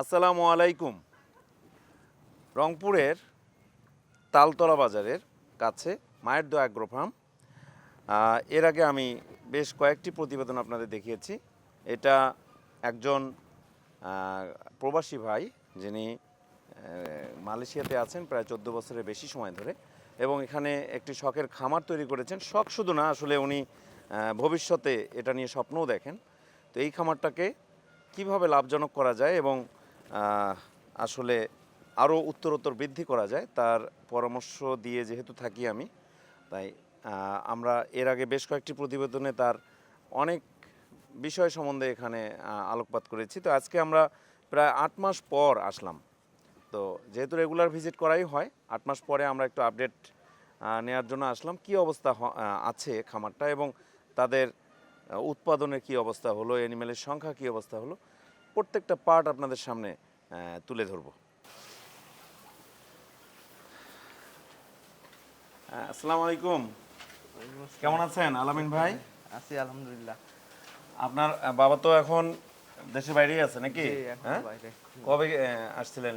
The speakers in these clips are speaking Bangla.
আসসালামু আলাইকুম। রংপুরের তালতলা বাজারের কাছে মায়ের দো অ্যাগ্রো ফার্ম। এর আগে আমি বেশ কয়েকটি প্রতিবেদন আপনাদের দেখিয়েছি। এটা একজন প্রবাসী ভাই যিনি মালয়েশিয়াতে আছেন প্রায় চোদ্দ বছরের বেশি সময় ধরে এবং এখানে একটি শখের খামার তৈরি করেছেন। শখ শুধু না, আসলে উনি ভবিষ্যতে এটা নিয়ে স্বপ্নও দেখেন। তো এই খামারটাকে কীভাবে লাভজনক করা যায় এবং আসলে আরও উত্তরোত্তর বৃদ্ধি করা যায়। তার পরামর্শ দিয়ে যেহেতু থাকি আমি, তাই আমরা এর আগে বেশ কয়েকটি প্রতিবেদনে তার অনেক বিষয় সম্বন্ধে এখানে আলোকপাত করেছি। তো আজকে আমরা প্রায় আট মাস পর আসলাম। তো যেহেতু রেগুলার ভিজিট করাই হয়, আট মাস পরে আমরা একটু আপডেট নেওয়ার জন্য আসলাম। কি অবস্থা আছে খামারটা এবং তাদের উৎপাদনের কি অবস্থা হলো অ্যানিমেলের সংখ্যা কি অবস্থা হলো? প্রত্যেকটা পার্ট আপনাদের সামনে তুলে ধরবো। আসসালামু আলাইকুম। কেমন আছেন? আলামিন ভাই? আছি আলহামদুলিল্লাহ। আপনার বাবা তো এখন দেশের বাইরেই আছে নাকি? হ্যাঁ? বাইরে। কবে আসছিলেন?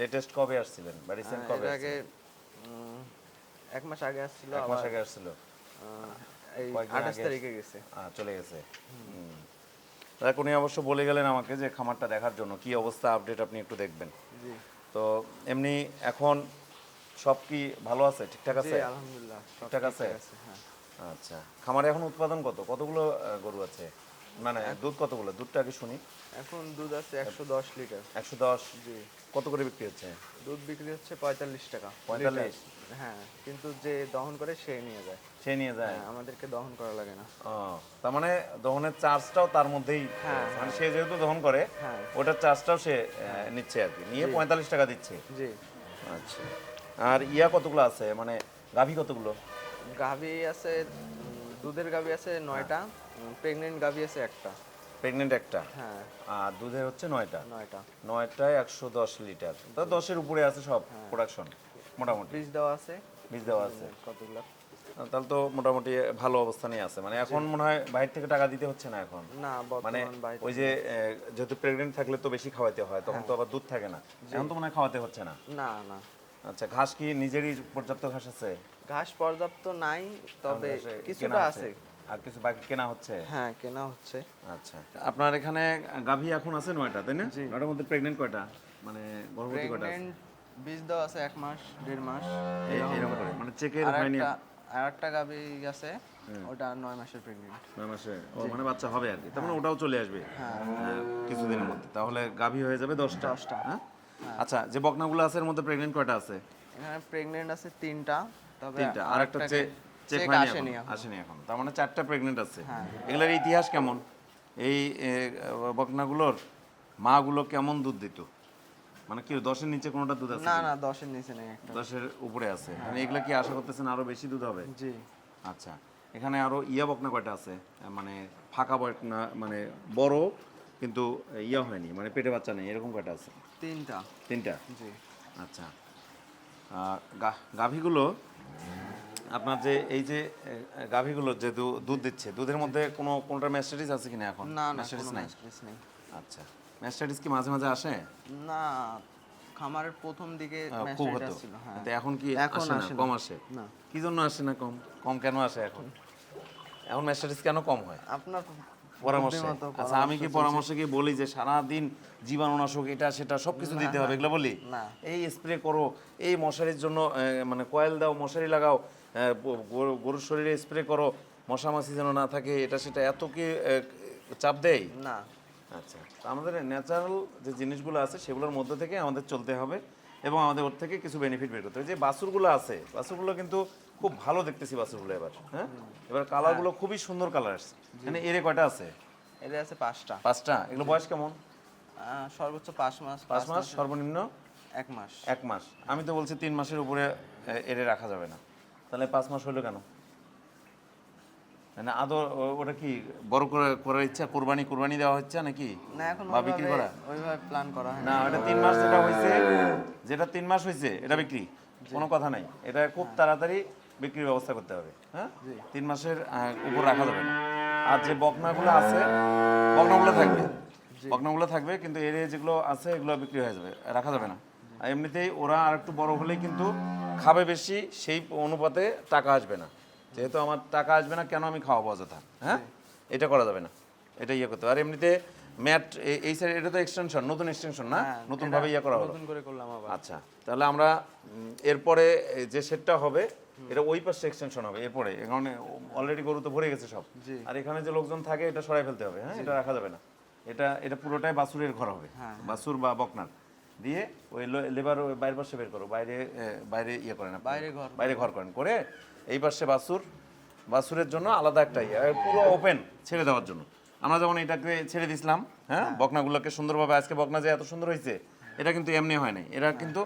লেটেস্ট কবে আসছিলেন? বা রিসেন্ট কবে আগে এক মাস আগে আসছিল এক মাস আগে আসছিল। এই কয়েকদিন আঠাশ আগে তারিখে গেছে। চলে গেছে। হুম। উনি অবশ্য বলে গেলেন আমাকে যে খামারটা দেখার জন্য কি অবস্থা আপডেট আপনি একটু দেখবেন। তো এমনি এখন সব কি ভালো আছে? ঠিকঠাক আছে? আলহামদুলিল্লাহ ঠিকঠাক আছে? হ্যাঁ। আচ্ছা খামারে এখন উৎপাদন কত? কতগুলো গরু আছে? মানে দুধ কতগুলো দুধটা আগে শুনি। এখন দুধ আছে একশো দশ লিটার। একশো দশ? জি। কত করে বিক্রি হচ্ছে? দুধ বিক্রি হচ্ছে পঁয়তাল্লিশ টাকা। 45? লিটার। হ্যাঁ কিন্তু যে দহন করে সে নিয়ে যায়। সে নিয়ে যায়? হ্যাঁ, আমাদেরকে দহন করা লাগে না। ও, তার মানে দহনের চার্জটাও তার মধ্যেই হ্যাঁ, মানে সে যেহেতু দহন করে হ্যাঁ। ওটার চার্জটাও সে আহ, নিচ্ছে আর কি। নিয়ে পঁয়তাল্লিশ টাকা দিচ্ছে? জি। আচ্ছা। আর ইয়া কতগুলো আছে? মানে গাভী কতগুলো? গাভি আছে দুধের গাভি আছে নয়টা। প্রেগনেন্ট গাভি আছে একটা। প্রেগনেন্ট একটা? হ্যাঁ। আর দুধের হচ্ছে নয়টা। নয়টা। নয়টায় একশো দশ লিটার। তা দশের উপরে আছে সব হ্যাঁ। প্রোডাকশন মোটামুটি। বীজ দেওয়া আছে। বীজ দেওয়া আছে। কতগুলো? তাহলে তো মোটামুটি ভালো অবস্থানেই আছে। মানে এখন মনে হয় বাইরে থেকে টাকা দিতে হচ্ছে না এখন? না মানে ওই যে যেহেতু প্রেগনেন্ট থাকলে তো বেশি খাওয়াতে হয় তখন তো আবার দুধ থাকে না। এখন তো মনে হয় খাওয়াতে হচ্ছে না। না না। আচ্ছা ঘাস কি নিজেরই পর্যাপ্ত ঘাস আছে? ঘাস পর্যাপ্ত নাই তবে কিছুটা আছে। আর কিছু বাকি কেনা হচ্ছে? হ্যাঁ কেনা হচ্ছে। আচ্ছা। আপনার এখানে গাভী এখন আছে নয়টা তাই না? নয়টার মধ্যে প্রেগনেন্ট কয়টা? মানে গর্ভবতী কয়টা আছে? বীজ দেওয়া আছে এক মাস দেড় মাস। করে। মানে চেকের হয়নি আর একটা গাভি আছে ওটা নয় মাসের প্রেগনেন্ট নয় মাসে? ও মানে বাচ্চা হবে আর কি। তার মানে ওটাও চলে আসবে। হ্যাঁ, কিছুদিনের মধ্যে। তাহলে গাভী হয়ে যাবে দশটা। দশটা। হ্যাঁ? আচ্ছা যে বকনাগুলো আছে এর মধ্যে প্রেগনেন্ট কয়টা আছে? এখানে প্রেগনেন্ট আছে তিনটা তবে তিনটা। আর একটা চেক আসেনি। আসেনি এখন। তার মানে চারটা প্রেগনেন্ট আছে। হ্যাঁ। এগুলোর ইতিহাস কেমন? এই বকনাগুলোর মাগুলো কেমন দুধ দিত? মানে কি দশের নিচে কোনোটা দুধ আছে না না দশের নিচে নেই একটা। দশের উপরে আছে। মানে এগুলা কি আশা করতেছেন আরও বেশি দুধ হবে? জি। আচ্ছা। এখানে আরও ইয়া বকনা কয়টা আছে? মানে ফাঁকা বকনা মানে বড় কিন্তু ইয়া হয়নি মানে পেটে বাচ্চা নেই এরকম কয়টা আছে? তিনটা। তিনটা? জি। আচ্ছা। গাভীগুলো আপনার যে এই যে গাভীগুলো যে দুধ দিচ্ছে দুধের মধ্যে কোনো কোনটা ম্যাস্টারিস আছে কিনা এখন? না না ম্যাস্টারিস নাই? নেই। আচ্ছা ম্যাস্টারিস কি মাঝে মাঝে আসে? না খামারের প্রথম দিকে খুব হতো। ছিল হ্যাঁ। কিন্তু এখন কি এখন আসে। কম আসে? না। কি জন্য আসে না কম? কম কেন আসে এখন? এখন ম্যাস্টারিস কেন কম হয়? আপনার পরামর্শ। আচ্ছা আমি কি পরামর্শ কি বলি যে সারা দিন জীবাণুনাশক এটা সেটা সবকিছু দিতে হবে? এগুলো বলি? না। এই স্প্রে করো এই মশারির জন্য মানে কয়েল দাও মশারি লাগাও গরুর শরীরে স্প্রে করো মশা মাছি যেন না থাকে এটা সেটা এত কি চাপ দেয়? না। আচ্ছা আমাদের ন্যাচারাল যে জিনিসগুলো আছে সেগুলোর মধ্যে থেকে আমাদের চলতে হবে এবং আমাদের ওর থেকে কিছু বেনিফিট বের করতে হবে। যে বাছুরগুলো আছে বাছুরগুলো কিন্তু খুব ভালো দেখতেছি বাছুরগুলো এবার হ্যাঁ? এবার কালারগুলো খুবই সুন্দর কালার আসছে মানে এরে কয়টা আছে? এদের আছে পাঁচটা। পাঁচটা? এগুলো বয়স কেমন? সর্বোচ্চ পাঁচ মাস পাঁচ মাস সর্বনিম্ন? এক মাস। এক মাস। আমি তো বলছি তিন মাসের উপরে এরে রাখা যাবে না। তাহলে পাঁচ মাস হলো কেন? মানে আদৌ ও- ওটা কি বড় করে করার ইচ্ছা কোরবানি কোরবানি দেওয়া হচ্ছে নাকি? না এখন বা বিক্রি করা? ওইভাবে প্ল্যান করা হয় না এটা তিন মাস যেটা হয়েছে যেটা তিন মাস হয়েছে এটা বিক্রি? কোনো কথা নাই। এটা খুব তাড়াতাড়ি বিক্রির ব্যবস্থা করতে হবে হ্যাঁ? তিন মাসের উপর রাখা যাবে না। আর যে বকনাগুলো আছে বকনাগুলো থাকবে। বকনাগুলো থাকবে কিন্তু এর যেগুলো আছে এগুলো বিক্রি হয়ে যাবে রাখা যাবে না। আর এমনিতেই ওরা আর একটু বড় হলেই কিন্তু খাবে বেশি সেই অনুপাতে টাকা আসবে না। যেহেতু আমার টাকা আসবে না কেন আমি খাওয়াবো অযথা? হ্যাঁ? এটা করা যাবে না। এটা ইয়ে করতে আর এমনিতে ম্যাট এই সাইড এটা তো এক্সটেনশন নতুন এক্সটেনশন না? হ্যাঁ, নতুন ভাবে ইয়ে করা হলো। নতুন করে করলাম আবার। আচ্ছা তাহলে আমরা এরপরে যে সেটটা হবে এটা ওই পাশে এক্সটেনশন হবে এরপরে। এখানে অলরেডি গরু তো ভরে গেছে সব। আর এখানে যে লোকজন থাকে এটা সরাই ফেলতে হবে হ্যাঁ? এটা রাখা যাবে না। এটা এটা পুরোটাই বাসুরের ঘর হবে। হ্যাঁ, বাসুর বা বকনার। দিয়ে ওই লেবার ওই বাইরের পাশে বের করো। বাইরে বাইরে ইয়ে করেন। বাইরে ঘর। বাইরে ঘর করেন। করে এই পাশে বাসুর বাসুরের জন্য আলাদা একটা ইয়ে পুরো ওপেন ছেড়ে দেওয়ার জন্য। আমরা যেমন এটাকে ছেড়ে দিছিলাম হ্যাঁ বকনাগুলোকে সুন্দরভাবে আজকে বকনা যে এত সুন্দর হয়েছে এটা কিন্তু এমনি হয় নাই। এরা কিন্তু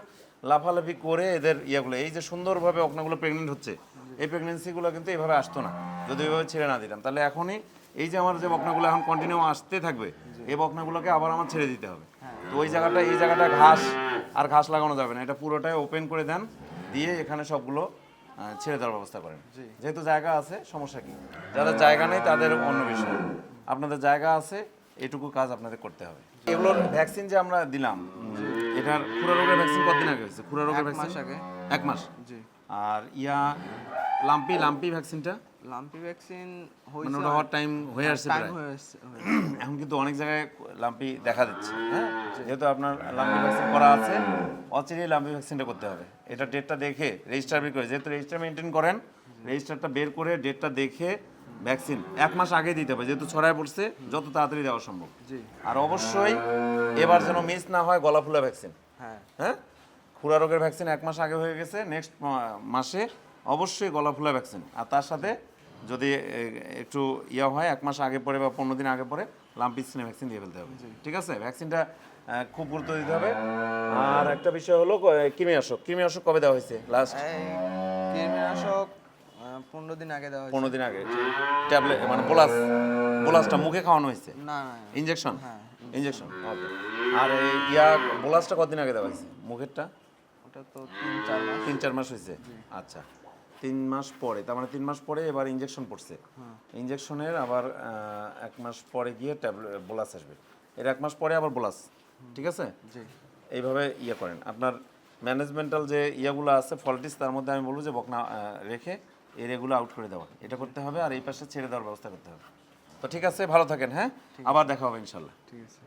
লাফালাফি করে এদের ইয়েগুলো এই যে সুন্দরভাবে বকনাগুলো প্রেগনেন্ট হচ্ছে এই প্রেগনেন্সিগুলো কিন্তু এইভাবে আসতো না। যদি এইভাবে ছেড়ে না দিতাম তাহলে এখনই এই যে আমার যে বকনাগুলো এখন কন্টিনিউ আসতে থাকবে এই বকনাগুলোকে আবার আমার ছেড়ে দিতে হবে। তো ওই জায়গাটা এই জায়গাটা ঘাস আর ঘাস লাগানো যাবে না। এটা পুরোটাই ওপেন করে দেন দিয়ে এখানে সবগুলো ছেড়ে দেওয়ার ব্যবস্থা করেন। যেহেতু জায়গা আছে সমস্যা কি? যাদের জায়গা নেই তাদের অন্য বিষয়। আপনাদের জায়গা আছে এটুকু কাজ আপনাদের করতে হবে। এগুলোর ভ্যাকসিন যে আমরা দিলাম এটার খুরা রোগের ভ্যাকসিন কতদিন আগে হয়েছে? খুরা রোগের ভ্যাকসিন আগে। এক মাস। জি। আর ইয়া লাম্পি লাম্পি ভ্যাকসিনটা লাম্পি ভ্যাকসিন মানে হয়েছে ওটা হওয়ার টাইম হয়ে আসছে টাইম হয়ে আসছে এখন কিন্তু অনেক জায়গায় লাম্পি দেখা দিচ্ছে হ্যাঁ? যেহেতু আপনার লাম্পি ভ্যাকসিন করা আছে অচিরেই লাম্পি ভ্যাকসিনটা করতে হবে। এটা ডেটটা দেখে রেজিস্টার বের করে যেহেতু রেজিস্টার মেনটেন করেন রেজিস্টারটা বের করে ডেটটা দেখে ভ্যাকসিন এক মাস আগে দিতে হবে যেহেতু ছড়ায় পড়ছে যত তাড়াতাড়ি দেওয়া সম্ভব। আর অবশ্যই এবার যেন মিস না হয় গলা ফুলা ভ্যাকসিন হ্যাঁ। হ্যাঁ? খুরা রোগের ভ্যাকসিন এক মাস আগে হয়ে গেছে নেক্সট মাসে অবশ্যই গলা ফুলা ভ্যাকসিন আর তার সাথে যদি একটু ইয়া হয় এক মাস আগে পরে বা পনেরো দিন আগে পরে লাম্পিসিনে ভ্যাকসিন দিয়ে ফেলতে হবে। ঠিক আছে? ভ্যাকসিনটা খুব গুরুত্ব দিতে হবে। আর একটা বিষয় হলো কৃমিনাশক। কৃমিনাশক কবে দেওয়া হয়েছে? লাস্ট এই কীটনাশক পনেরো দিন আগে দেওয়া পনেরো দিন আগে ট্যাবলেট মানে বোলাস বোলাসটা মুখে খাওয়ানো হয়েছে? না না ইঞ্জেকশন হ্যাঁ, ইঞ্জেকশন ওকে আর এই ইয়া বোলাসটা কতদিন আগে দেওয়া হয়েছে? মুখেরটা? ওটা তো তিন চার মাস। তিন চার মাস হয়েছে? আচ্ছা। তিন মাস পরে তার মানে তিন মাস পরে এবার ইঞ্জেকশন পড়ছে। ইঞ্জেকশনের আবার আহ, এক মাস পরে গিয়ে ট্যাবলেট বোলাস আসবে। এর এক মাস পরে আবার বোলাস ঠিক আছে? এইভাবে ইয়ে করেন। আপনার ম্যানেজমেন্টাল যে ইয়েগুলো আছে ফলটিস তার মধ্যে আমি বলব যে বকনা রেখে এর এগুলো আউট করে দেওয়া। এটা করতে হবে আর এই পাশে ছেড়ে দেওয়ার ব্যবস্থা করতে হবে। তো ঠিক আছে ভালো থাকেন হ্যাঁ? আবার দেখা হবে ইনশাল্লাহ। ঠিক আছে।